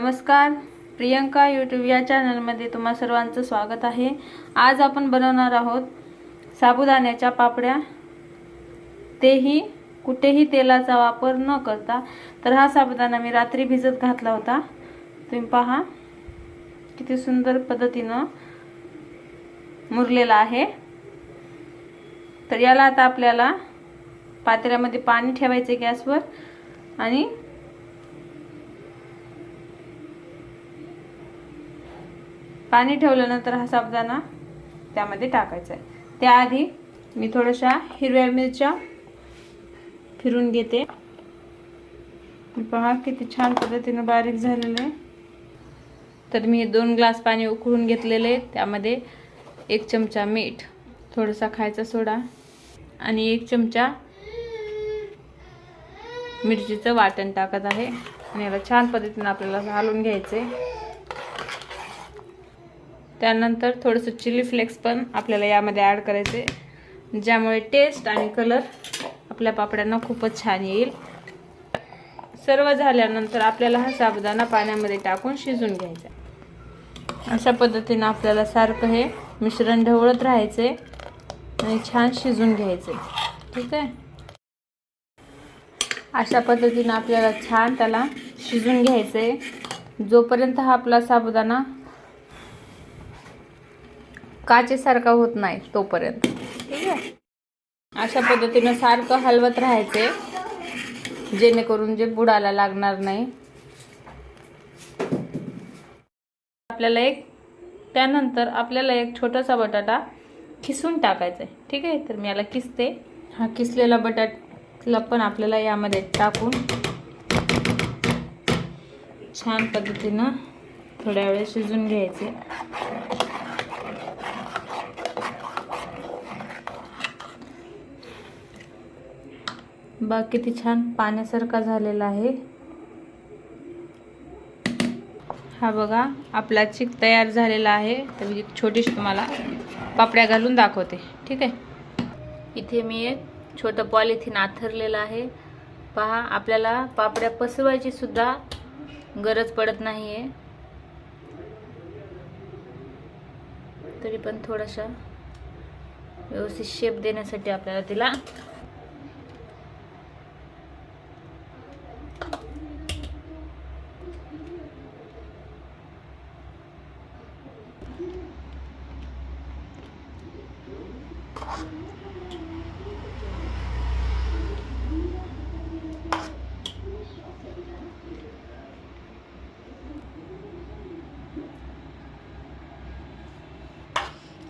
नमस्कार. प्रियंका यूट्यूब या चॅनलमध्ये तुम्हा सर्वांचं स्वागत आहे. आज आपण बनवणार आहोत साबुदाण्याच्या पापड्या. तेही कुठेही तेलाचा वापर न करता. तर हा साबुदाणा मी रात्री भिजत घातला होता. तुम्ही पहा किती सुंदर पद्धतीनं मुरलेला आहे. तर याला आता आपल्याला पातेल्यामध्ये पाणी ठेवायचे गॅसवर आणि पाणी ठेवल्यानंतर हा साबुदाणा त्यामध्ये टाकायचा आहे. त्याआधी मी थोड्याशा हिरव्या मिरच्या फिरून घेते. पहा किती छान पद्धतीनं बारीक झालेलं आहे. तर मी दोन ग्लास पाणी उकळून घेतलेले त्यामध्ये एक चमचा मीठ थोडासा खायचा सोडा आणि एक चमचा मिरचीचं वाटण टाकत आहे. आणि याला छान पद्धतीनं आपल्याला घालून घ्यायचे त्यानंतर थोडंसं चिली फ्लेक्स पण आपल्याला यामध्ये ॲड करायचे. ज्यामुळे टेस्ट आणि कलर आपल्या पापड्यांना खूपच छान येईल. सर्व झाल्यानंतर आपल्याला हा साबुदाणा पाण्यामध्ये टाकून शिजून घ्यायचा अशा पद्धतीनं आपल्याला सारखं हे मिश्रण ढवळत राहायचे आणि छान शिजून घ्यायचे. ठीक आहे? अशा पद्धतीनं आपल्याला छान त्याला शिजून घ्यायचे. जोपर्यंत हा आपला साबुदाणा काचेसारखा होत नाही तोपर्यंत. ठीक आहे? अशा पद्धतीनं सारखं हलवत राहायचे. जेणेकरून जे बुडाला लागणार नाही. आपल्याला एक त्यानंतर आपल्याला एक छोटासा बटाटा किसून टाकायचा आहे ठीक आहे? तर मी याला किसते. हा किसलेला बटाटला पण आपल्याला यामध्ये टाकून छान पद्धतीनं थोड्या वेळ शिजून घ्यायचे. बा किती छान पाण्यासारखा झालेला आहे. हा बघा आपला चिक तयार झालेला आहे. तर मी छोटीशी तुम्हाला पापड्या घालून दाखवते. ठीक आहे? इथे मी एक छोटं पॉलिथिन आथरलेलं आहे. पहा आपल्याला पापड्या पसरवायची सुद्धा गरज पडत नाही आहे तरी पण थोडासा व्यवस्थित शेप देण्यासाठी आपल्याला तिला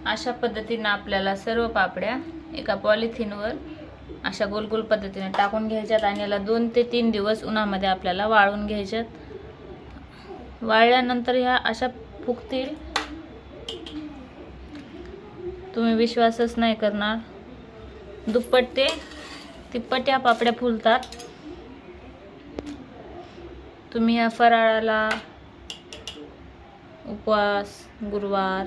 अशा पद्धतीनं आपल्याला सर्व पापड्या एका पॉलिथिनवर अशा गोल गोल पद्धतीने टाकून घ्यायच्यात आणि याला दोन ते तीन दिवस उन्हामध्ये आपल्याला वाळून घ्यायच्यात. वाळल्यानंतर ह्या अशा फुगतील. तुम्ही विश्वासच नाही करणार. दुप्पट ते तिप्पट या पापड्या फुलतात. तुम्ही या फराळाला उपवास गुरुवार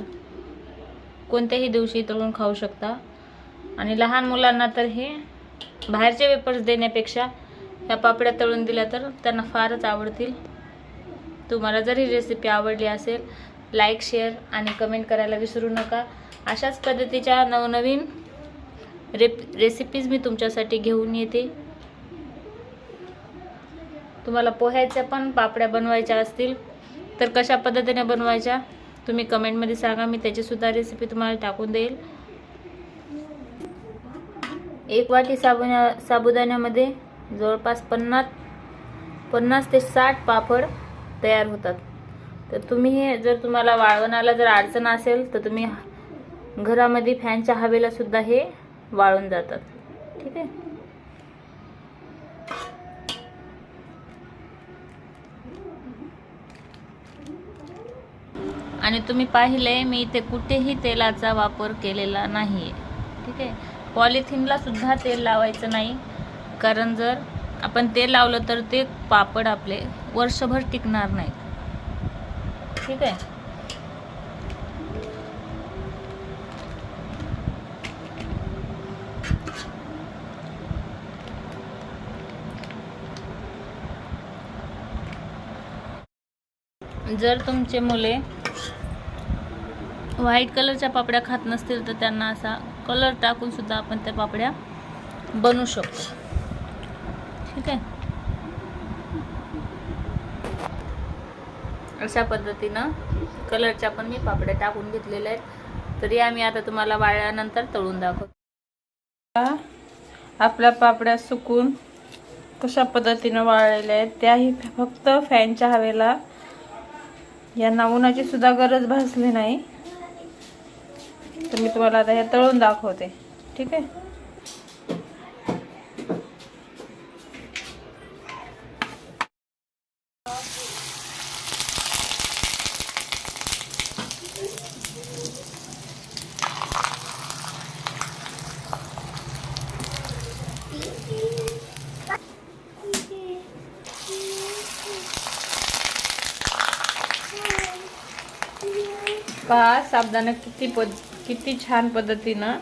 कोणत्याही दिवशी तळून खाऊ शकता. आणि लहान मुलांना तर हे बाहेरचे वेपर्स देण्यापेक्षा ह्या पापड्या तळून दिल्या तर त्यांना फारच आवडतील. तुम्हाला जर ही रेसिपी आवडली असेल लाईक शेअर आणि कमेंट करायला विसरू नका. अशाच पद्धतीच्या नवनवीन रेप रेसिपीज मी तुमच्यासाठी घेऊन येते. तुम्हाला पोह्याच्या पण पापड्या बनवायच्या असतील तर कशा पद्धतीने बनवायच्या? तुम्ही कमेंटमध्ये सांगा मी त्याचीसुद्धा रेसिपी तुम्हाला टाकून देईल. एक वाटी साबुना साबुदाण्यामध्ये जवळपास पन्नास पन्नास ते साठ पापड तयार होतात. तर तुम्ही हे जर तुम्हाला वाळवणाला जर अडचण असेल तर तुम्ही घरामध्ये फॅनच्या हवेलासुद्धा हे वाळून जातात. ठीक आहे? आणि तुम्ही पाहिले मी इथे कुठेही तेलाचा वापर केलेला नाही आहे ठीक आहे? पॉलिथिनला सुद्धा तेल लावायचं नाही. कारण जर आपण तेल लावलं तर ते पापड आपले वर्षभर टिकणार नाहीत. ठीक आहे? जर तुमचे मुले व्हाईट कलरच्या पापड्या खात नसतील तर त्यांना असा कलर टाकून सुद्धा आपण त्या पापड्या बनवू शकतो. ठीक आहे? अशा पद्धतीनं कलरच्या पण मी पापड्या टाकून घेतलेल्या आहेत. तरी आम्ही आता तुम्हाला वाळल्यानंतर तळून दाखवतो. आपल्या पापड्या सुकून कशा पद्धतीनं वाळलेल्या आहेत त्याही फक्त फॅनच्या हवेला यांना उन्हाची सुद्धा गरज भासली नाही. तर मी तुम्हाला आता हे तळून दाखवते. ठीक आहे? पहा साबदाणा किती पद किती छान पद्धतीनं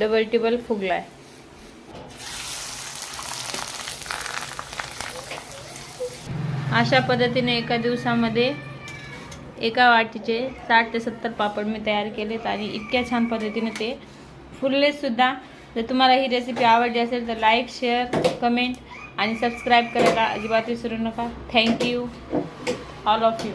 डबल टिबल फुगलाय. अशा पद्धतीने एका दिवसामध्ये एका वाटीचे साठ ते सत्तर पापड मी तयार केलेत आणि इतक्या छान पद्धतीने ते फुललेसुद्धा जर तुम्हाला ही रेसिपी आवडली असेल तर लाईक शेअर कमेंट आणि सबस्क्राईब करायला अजिबात विसरू नका. Thank you all of you